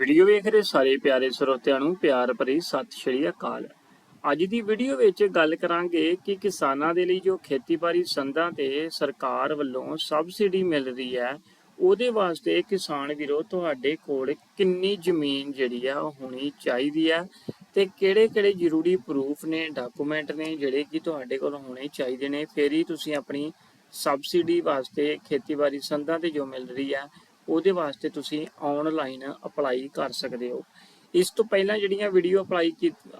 Video ਵੇਖ ਰਹੇ ਸਾਰੇ ਪਿਆਰੇ ਸਰੋਤਿਆਂ ਨੂੰ, ਪਿਆਰ ਭਰੀ ਸਤਿ ਸ਼੍ਰੀ ਅਕਾਲ। ਅੱਜ ਦੀ ਵੀਡੀਓ ਵਿੱਚ ਗੱਲ ਕਰਾਂਗੇ ਕਿ ਕਿਸਾਨਾਂ ਦੇ ਲਈ ਜੋ ਖੇਤੀਬਾੜੀ ਸੰਦਾਂ ਤੇ ਸਰਕਾਰ ਵੱਲੋਂ ਸਬਸਿਡੀ ਮਿਲ ਰਹੀ ਹੈ, ਉਹਦੇ ਵਾਸਤੇ ਕਿਸਾਨ ਵੀਰੋ ਤੁਹਾਡੇ ਕੋਲ ਕਿੰਨੀ ਜ਼ਮੀਨ ਜਿਹੜੀ ਆ ਹੋਣੀ ਚਾਹੀਦੀ ਹੈ ਤੇ ਕਿਹੜੇ-ਕਿਹੜੇ ਜ਼ਰੂਰੀ ਪ੍ਰੂਫ ਨੇ ਡਾਕੂਮੈਂਟ ਨੇ ਜਿਹੜੇ ਕਿ ਤੁਹਾਡੇ ਕੋਲ ਹੋਣੇ ਚਾਹੀਦੇ ਨੇ, ਫਿਰ ਹੀ ਤੁਸੀਂ ਆਪਣੀ ਸਬਸਿਡੀ ਵਾਸਤੇ ਖੇਤੀਬਾੜੀ ਸੰਦਾਂ ਤੇ ਜੋ ਮਿਲ ਰਹੀ ਹੈ ਉਹਦੇ ਵਾਸਤੇ ਤੁਸੀਂ ਆਨਲਾਈਨ ਅਪਲਾਈ ਕਰ ਸਕਦੇ ਹੋ। ਇਸ ਤੋਂ ਪਹਿਲਾਂ ਜਿਹੜੀਆਂ ਵੀਡੀਓ ਅਪਲਾਈ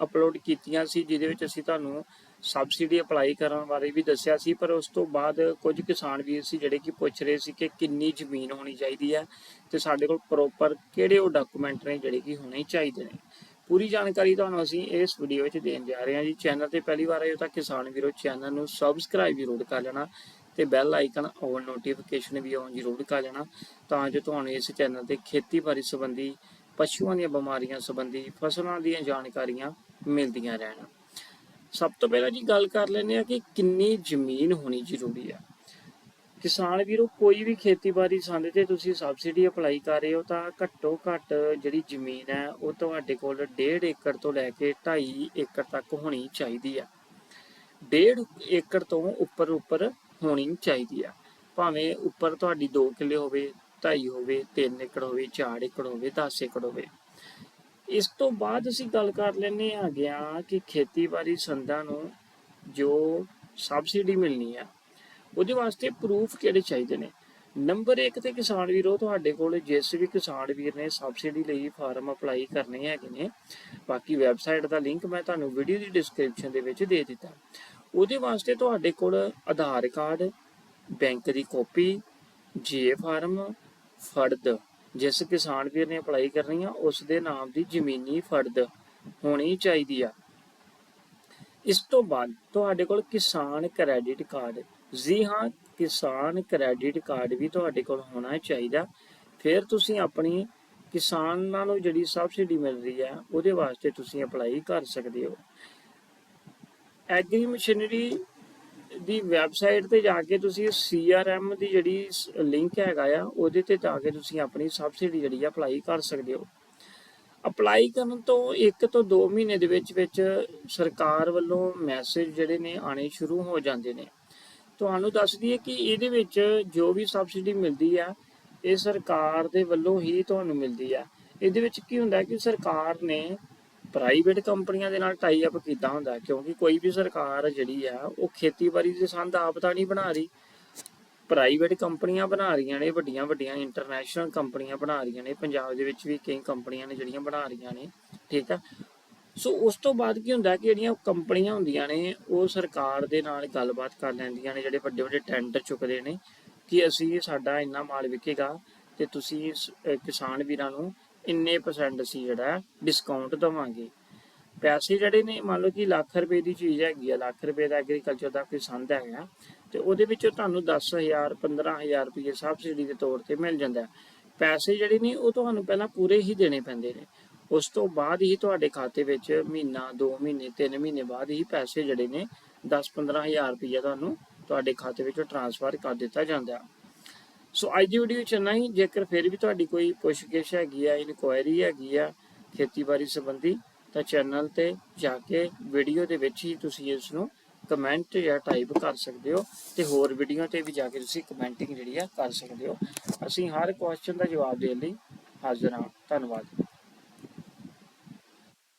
ਅਪਲੋਡ ਕੀਤੀਆਂ ਸੀ, ਜਿਹਦੇ ਵਿੱਚ ਅਸੀਂ ਤੁਹਾਨੂੰ ਸਬਸਿਡੀ ਅਪਲਾਈ ਕਰਨ ਬਾਰੇ ਵੀ ਦੱਸਿਆ ਸੀ, ਪਰ ਉਸ ਤੋਂ ਬਾਅਦ ਕੁਝ ਕਿਸਾਨ ਵੀਰ ਸੀ ਜਿਹੜੇ ਕਿ ਪੁੱਛ ਰਹੇ ਸੀ ਕਿ ਕਿੰਨੀ ਜ਼ਮੀਨ ਹੋਣੀ ਚਾਹੀਦੀ ਹੈ ਤੇ ਸਾਡੇ ਕੋਲ ਪ੍ਰੋਪਰ ਕਿਹੜੇ ਉਹ ਡਾਕੂਮੈਂਟ ਨੇ ਜਿਹੜੇ ਕਿ ਹੋਣੇ ਚਾਹੀਦੇ ਨੇ। ਪੂਰੀ ਜਾਣਕਾਰੀ ਤੁਹਾਨੂੰ ਅਸੀਂ ਇਸ ਵੀਡੀਓ ਵਿੱਚ ਦੇਣ ਜਾ ਰਹੇ ਹਾਂ ਜੀ। ਚੈਨਲ ਤੇ ਪਹਿਲੀ ਵਾਰ ਆਏ ਹੋ ਤਾਂ ਕਿਸਾਨ ਵੀਰੋ ਚੈਨਲ ਨੂੰ ਸਬਸਕ੍ਰਾਈਬ ਜ਼ਰੂਰ ਕਰ ਲੈਣਾ ਤੇ ਬੈਲ ਆਈਕਨ ਔਰ ਨੋਟੀਫਿਕੇਸ਼ਨ ਵੀ ਔਨ ਜ਼ਰੂਰ ਕਰ ਲੈਣਾ ਤਾਂ ਜੋ ਤੁਹਾਨੂੰ ਇਸ ਚੈਨਲ ਤੇ ਖੇਤੀਬਾੜੀ ਸੰਬੰਧੀ, ਪਸ਼ੂਆਂ ਦੀਆਂ ਬਿਮਾਰੀਆਂ ਸੰਬੰਧੀ ਫਸਲਾਂ ਦੀਆਂ ਜਾਣਕਾਰੀਆਂ ਮਿਲਦੀਆਂ ਰਹਿਣ। ਸਭ ਤੋਂ ਪਹਿਲਾਂ ਜੀ ਗੱਲ ਕਰ ਲੈਂਦੇ ਆ ਕਿ ਕਿੰਨੀ ਜ਼ਮੀਨ ਹੋਣੀ ਜ਼ਰੂਰੀ ਆ। ਕਿਸਾਨ ਵੀਰੋ, ਕੋਈ ਵੀ ਖੇਤੀਬਾੜੀ ਸੰਦ ਤੇ ਤੁਸੀਂ ਸਬਸਿਡੀ ਅਪਲਾਈ ਕਰ ਰਹੇ ਹੋ, ਤਾਂ ਘੱਟੋ ਘੱਟ ਜਿਹੜੀ ਜ਼ਮੀਨ ਹੈ, ਉਹ ਤੁਹਾਡੇ ਕੋਲ 1.5 ਏਕੜ ਤੋਂ ਲੈ ਕੇ 2.5 ਏਕੜ ਤੱਕ ਹੋਣੀ ਚਾਹੀਦੀ ਆ। 1.5 ਏਕੜ ਤੋਂ ਉੱਪਰ ਉੱਪਰ ਹੋਣੀ ਚਾਹੀਦੀ ਆ। ਭਾਵੇਂ ਉੱਪਰ ਤੁਹਾਡੀ 2 ਕਿੱਲੇ ਹੋਵੇ 2.5 ਹੋਵੇ 3 ਏਕੜ ਹੋਵੇ 4 ਏਕੜ ਹੋਵੇ 10 ਏਕੜ ਹੋਵੇ। ਇਸ ਤੋਂ ਬਾਅਦ ਅਸੀਂ ਗੱਲ ਕਰ ਲੈਨੇ ਆ ਗਿਆ ਕਿ ਖੇਤੀਬਾੜੀ ਸੰਦਾਂ ਨੂੰ ਜੋ ਸਬਸਿਡੀ ਮਿਲਣੀ ਆ, ਉਹਦੇ ਵਾਸਤੇ ਪ੍ਰੂਫ ਕਿਹੜੇ ਚਾਹੀਦੇ ਨੇ? ਨੰਬਰ 1 ਤੇ ਕਿਸਾਨ ਵੀਰੋ, ਤੁਹਾਡੇ ਕੋਲ ਜਿਸ ਵੀ ਕਿਸਾਨ ਵੀਰ ਨੇ ਸਬਸਿਡੀ ਲਈ ਫਾਰਮ ਅਪਲਾਈ ਕਰਨੇ ਹੈਗੇ ਨੇ, ਬਾਕੀ ਵੈਬਸਾਈਟ ਦਾ ਲਿੰਕ ਮੈਂ ਤੁਹਾਨੂੰ ਵੀਡੀਓ ਦੀ ਡਿਸਕ੍ਰਿਪਸ਼ਨ ਦੇ ਵਿੱਚ ਦੇ ਦਿੱਤਾ। ਉਹਦੇ ਵਾਸਤੇ ਤੁਹਾਡੇ ਕੋਲ ਆਧਾਰ ਕਾਰਡ, ਬੈਂਕ ਦੀ ਕਾਪੀ, ਜੇ ਫਾਰਮ, ਫਰਦ, ਜਿਸ ਕਿਸਾਨ ਵੀਰ ਨੇ ਅਪਲਾਈ ਕਰਨੀ ਆ, ਉਸ ਦੇ ਨਾਮ ਦੀ ਜ਼ਮੀਨੀ ਫਰਦ ਹੋਣੀ ਚਾਹੀਦੀ ਆ। ਇਸ ਤੋਂ ਬਾਅਦ ਤੁਹਾਡੇ ਕੋਲ ਕਿਸਾਨ ਕ੍ਰੈਡਿਟ ਕਾਰਡ ਜੀ ਹਾਂ ਕਿਸਾਨ ਕ੍ਰੈਡਿਟ ਕਾਰਡ ਵੀ ਤੁਹਾਡੇ ਕੋਲ ਹੋਣਾ ਚਾਹੀਦਾ। ਫਿਰ ਤੁਸੀਂ ਆਪਣੀ ਕਿਸਾਨਾਂ ਨੂੰ ਜਿਹੜੀ ਸਬਸਿਡੀ ਮਿਲ ਰਹੀ ਹੈ, ਉਹਦੇ ਵਾਸਤੇ ਤੁਸੀਂ ਅਪਲਾਈ ਕਰ ਸਕਦੇ ਹੋ। ਐਗਰੀ ਮਸ਼ੀਨਰੀ ਦੀ ਵੈਬਸਾਈਟ ਤੇ ਜਾ ਕੇ ਤੁਸੀਂ CRM ਦੀ ਜਿਹੜੀ ਲਿੰਕ ਹੈਗਾ ਆ, ਉਹਦੇ ਤੇ ਜਾ ਕੇ ਤੁਸੀਂ ਆਪਣੀ ਸਬਸਿਡੀ ਜਿਹੜੀ ਅਪਲਾਈ ਕਰ ਸਕਦੇ ਹੋ। ਅਪਲਾਈ ਕਰਨ ਤੋਂ 1 ਤੋਂ 2 ਮਹੀਨੇ ਦੇ ਵਿੱਚ ਵਿੱਚ ਸਰਕਾਰ ਵੱਲੋਂ ਮੈਸੇਜ ਜਿਹੜੇ ਨੇ ਆਣੇ ਸ਼ੁਰੂ ਹੋ ਜਾਂਦੇ ਨੇ। ਤੁਹਾਨੂੰ ਦੱਸ ਦਈਏ ਕਿ ਇਹਦੇ ਵਿੱਚ ਜੋ ਵੀ ਸਬਸਿਡੀ ਮਿਲਦੀ ਆ, ਇਹ ਸਰਕਾਰ ਦੇ ਵੱਲੋਂ ਹੀ ਤੁਹਾਨੂੰ ਮਿਲਦੀ ਆ। ਇਹਦੇ ਵਿੱਚ ਕੀ ਹੁੰਦਾ ਕਿ ਸਰਕਾਰ ਨੇ ਪ੍ਰਾਈਵੇਟ ਕੰਪਨੀਆਂ ਦੇ ਨਾਲ ਟਾਈ ਅਪ ਕੀਤਾ ਹੁੰਦਾ, ਕਿਉਂਕਿ ਕੋਈ ਵੀ ਸਰਕਾਰ ਜਿਹੜੀ ਆ, ਉਹ ਖੇਤੀਬਾੜੀ ਦੇ ਸੰਦ ਆਪ ਤਾਂ ਨਹੀਂ ਬਣਾ ਰਹੀ। ਪ੍ਰਾਈਵੇਟ ਕੰਪਨੀਆਂ ਬਣਾ ਰਹੀਆਂ ਨੇ, ਵੱਡੀਆਂ ਵੱਡੀਆਂ ਇੰਟਰਨੈਸ਼ਨਲ ਕੰਪਨੀਆਂ ਬਣਾ ਰਹੀਆਂ ਨੇ, ਪੰਜਾਬ ਦੇ ਵਿੱਚ ਵੀ ਕਈ ਕੰਪਨੀਆਂ ਨੇ ਜਿਹੜੀਆਂ ਬਣਾ ਰਹੀਆਂ ਨੇ, ਠੀਕ ਆ? ਸੋ ਉਸ ਤੋਂ ਬਾਅਦ ਕੀ ਹੁੰਦਾ ਕਿ ਜਿਹੜੀਆਂ ਕੰਪਨੀਆਂ ਹੁੰਦੀਆਂ ਨੇ, ਉਹ ਸਰਕਾਰ ਦੇ ਨਾਲ ਗੱਲਬਾਤ ਕਰ ਲੈਂਦੀਆਂ ਨੇ, ਜਿਹੜੇ ਵੱਡੇ ਵੱਡੇ ਟੈਂਡਰ ਚੁੱਕਦੇ ਨੇ ਕਿ ਅਸੀਂ ਸਾਡਾ ਇੰਨਾ ਮਾਲ ਵਿਕੇਗਾ ਤੇ ਤੁਸੀਂ ਕਿਸਾਨ ਵੀਰਾਂ ਨੂੰ ਇੰਨੇ ਪਰਸੈਂਟ ਅਸੀਂ ਜਿਹੜਾ ਡਿਸਕਾਊਂਟ ਦਵਾਂਗੇ। ਪੈਸੇ ਜਿਹੜੇ ਨੇ, ਮੰਨ ਲਓ ਕਿ ਲੱਖ ਰੁਪਏ ਦੀ ਚੀਜ਼ ਹੈਗੀ ਆ, ਲੱਖ ਰੁਪਏ ਦਾ ਐਗਰੀਕਲਚਰ ਦਾ ਕੋਈ ਸੰਦ ਹੈਗਾ, ਤੇ ਉਹਦੇ ਵਿੱਚੋਂ ਤੁਹਾਨੂੰ 10000 15000 ਰੁਪਏ ਸਬਸਿਡੀ ਦੇ ਤੌਰ ਤੇ ਮਿਲ ਜਾਂਦਾ। ਪੈਸੇ ਜਿਹੜੇ ਨੇ, ਉਹ ਤੁਹਾਨੂੰ ਪਹਿਲਾਂ ਪੂਰੇ ਹੀ ਦੇਣੇ ਪੈਂਦੇ ਨੇ। ਉਸ ਤੋਂ ਬਾਅਦ ਹੀ ਤੁਹਾਡੇ ਖਾਤੇ ਵਿੱਚ ਮਹੀਨਾ 2 ਮਹੀਨੇ 3 ਮਹੀਨੇ ਬਾਅਦ ਹੀ ਪੈਸੇ ਜਿਹੜੇ ਨੇ 10-15000 ਰੁਪਏ ਤੁਹਾਨੂੰ ਤੁਹਾਡੇ ਖਾਤੇ ਵਿੱਚੋਂ ਟ੍ਰਾਂਸਫਰ ਕਰ ਦਿੱਤਾ ਜਾਂਦਾ। ਸੋ ਅੱਜ ਦੀ ਵੀਡੀਓ ਚ ਨਹੀਂ ਜੇਕਰ ਫਿਰ ਵੀ ਤੁਹਾਡੀ ਕੋਈ ਪੁੱਛਗਿੱਛ ਹੈਗੀ ਆ ਇਨਕੁਆਇਰੀ ਹੈਗੀ ਆ ਖੇਤੀਬਾੜੀ ਸੰਬੰਧੀ, ਤਾਂ ਚੈਨਲ ਤੇ ਜਾ ਕੇ ਵੀਡੀਓ ਦੇ ਵਿੱਚ ਹੀ ਤੁਸੀਂ ਇਸ ਨੂੰ ਕਮੈਂਟ ਜਾਂ ਟਾਈਪ ਕਰ ਸਕਦੇ ਹੋ ਤੇ ਹੋਰ ਵੀਡੀਓ ਤੇ ਵੀ ਜਾ ਕੇ ਤੁਸੀਂ ਕਮੈਂਟਿੰਗ ਜਿਹੜੀ ਆ ਕਰ ਸਕਦੇ ਹੋ। ਅਸੀਂ ਹਰ ਕੁਐਸਚਨ ਦਾ ਜਵਾਬ ਦੇਣ ਲਈ ਹਾਜ਼ਰ ਹਾਂ। ਧੰਨਵਾਦ।